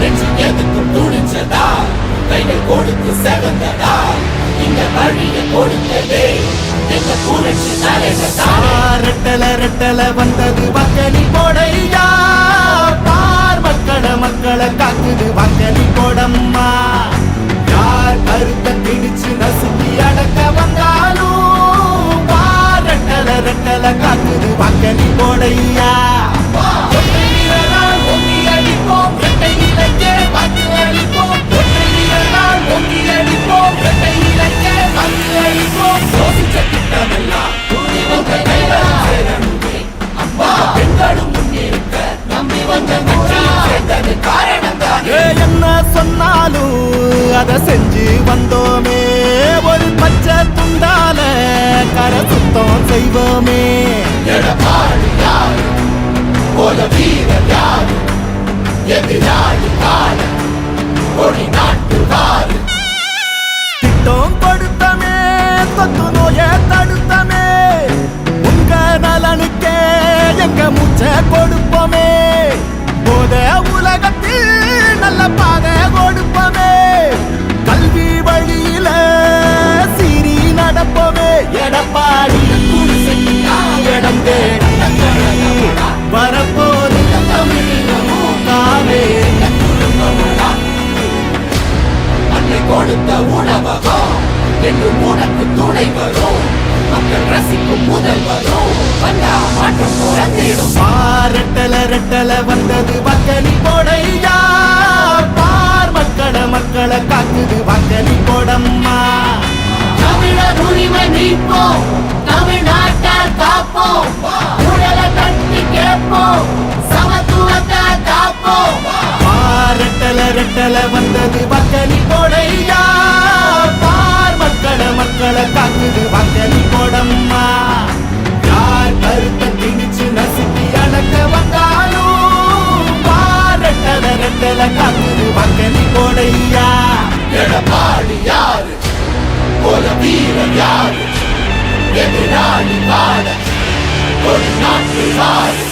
நெஞ்சு எதுக்கும் துணிஞ்சதா கைகள் கொடுத்து செவந்ததா இந்த வழிய கொடுத்ததே எங்க புரட்சி தலைவர் ரெட்டல ரெட்டல வந்தது வக்கனி போட அதை செஞ்சு வந்தோமே. ஒரு பச்சை துண்டால கரை சுத்தம் செய்வோமே. போல வீரர் யாரு எதிராளி கால கொடி நாட்டு வாரு திட்டம் கொடுத்தமே தொத்து நோய தடுத்தமே. உங்க நலனுக்கே எங்க மூச்சை கொடுப்போமே. கொடுத்த உணவகம் என்றும் உனக்கு துணை வரும். மக்கள் ரசிக்கும் முதல் வரும். வந்தா மாற்றம் பிறந்திடும் பாரட்டல ரெட்டல வந்தது வக்கனி போடையா பார் மக்கள மக்களை காக்குது வக்கனி போடம் கட்டல ரெட்டல காக்குது வக்கனி போடையா எடப்பாடி யாரு? போல வீரர் யாரு? எதிராளி வாட ஒரு நாட்டு வாரு.